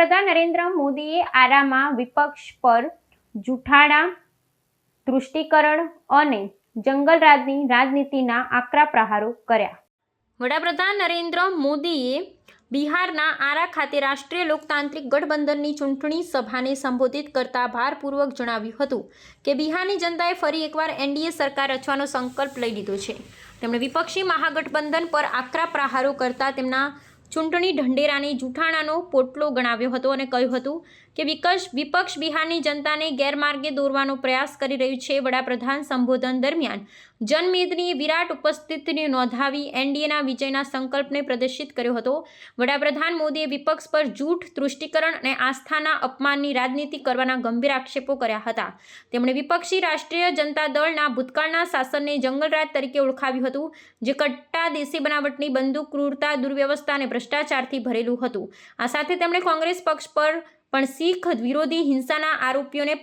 વડાપ્રધાન નરેન્દ્ર મોદીએ આરામાં વિપક્ષ પર જૂઠાણા તૃષ્ટિકરણ અને જંગલરાજની રાજનીતિના આકરા પ્રહારો કર્યા. વડાપ્રધાન નરેન્દ્ર મોદીએ બિહારના આરા ખાતે રાષ્ટ્રીય લોકતાંત્રિક ગઠબંધનની ચૂંટણી સભાને સંબોધિત કરતા ભારપૂર્વક જણાવ્યું હતું કે બિહારની જનતાએ ફરી એકવાર એનડીએ સરકાર રચવાનો સંકલ્પ લઈ લીધો છે. તેમણે વિપક્ષી મહાગઠબંધન પર આકરા પ્રહારો કરતા તેમના ચૂંટણી ઢંઢેરાને જૂઠાણાનો પોટલો ગણાવ્યો હતો અને કહ્યું હતું કે વિકસ વિપક્ષ બિહારની જનતાને ગેરમાર્ગે દોરવાનો પ્રયાસ કરી રહ્યું છે. વડાપ્રધાન સંબોધન દરમિયાન જનમેદની વિરાટ ઉપસ્થિતિને નોંધાવી એનડીએના વિજયના સંકલ્પને પ્રદર્શિત કર્યો હતો. વડાપ્રધાન મોદીએ વિપક્ષ પર જૂઠ તૃષ્ટિકરણ અને આસ્થાના અપમાનની રાજનીતિ કરવાના ગંભીર આક્ષેપો કર્યા હતા. તેમણે વિપક્ષી રાષ્ટ્રીય જનતા દળના ભૂતકાળના શાસનને જંગલરાજ તરીકે ઓળખાવ્યું હતું, જે કટ્ટા દેશી બનાવટની બંદૂક, ક્રૂરતા દુર્વ્યવસ્થા અને ભ્રષ્ટાચારથી ભરેલું હતું. આ સાથે તેમણે કોંગ્રેસ પક્ષ પર પણ શીખ વિરોધી હિંસાના આરોપીઓને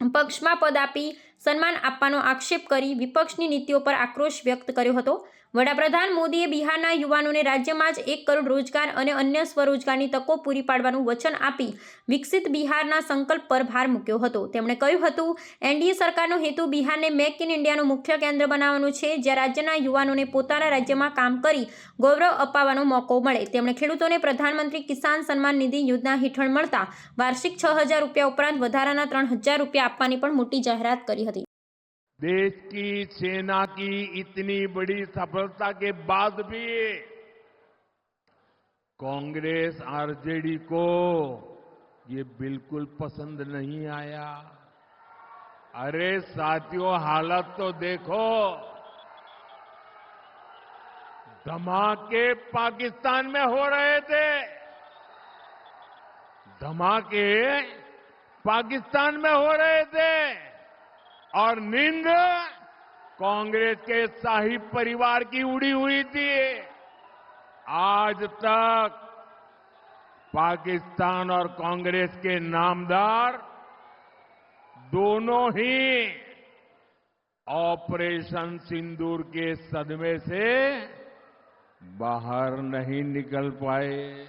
પક્ષમાં પદ આપી સન્માન આપવાનો આક્ષેપ કરી વિપક્ષની નીતિઓ પર આક્રોશ વ્યક્ત કર્યો હતો. વડાપ્રધાન મોદીએ બિહારના યુવાનોને રાજ્યમાં જ એક કરોડ રોજગાર અને અન્ય સ્વરોજગારની તકો પૂરી પાડવાનું વચન આપી વિકસિત બિહારના સંકલ્પ પર ભાર મૂક્યો હતો. તેમણે કહ્યું હતું, એનડીએ સરકારનો હેતુ બિહારને મેક ઇન ઇન્ડિયાનું મુખ્ય કેન્દ્ર બનાવવાનું છે, જ્યાં રાજ્યના યુવાનોને પોતાના રાજ્યમાં કામ કરી ગૌરવ અપાવવાનો મોકો મળે. તેમણે ખેડૂતોને પ્રધાનમંત્રી કિસાન સન્માન નિધિ યોજના હેઠળ મળતા વાર્ષિક છ હજાર રૂપિયા ઉપરાંત વધારાના ત્રણ હજાર રૂપિયા આપવાની પણ મોટી જાહેરાત કરી देश की सेना की इतनी बड़ी सफलता के बाद भी कांग्रेस, आरजेडी को ये बिल्कुल पसंद नहीं आया। अरे साथियों, हालत तो देखो। धमाके पाकिस्तान में हो रहे थे। धमाके पाकिस्तान में हो रहे थे। और नींद कांग्रेस के शाही परिवार की उड़ी हुई थी। आज तक पाकिस्तान और कांग्रेस के नामदार दोनों ही ऑपरेशन सिंदूर के सदमे से बाहर नहीं निकल पाए।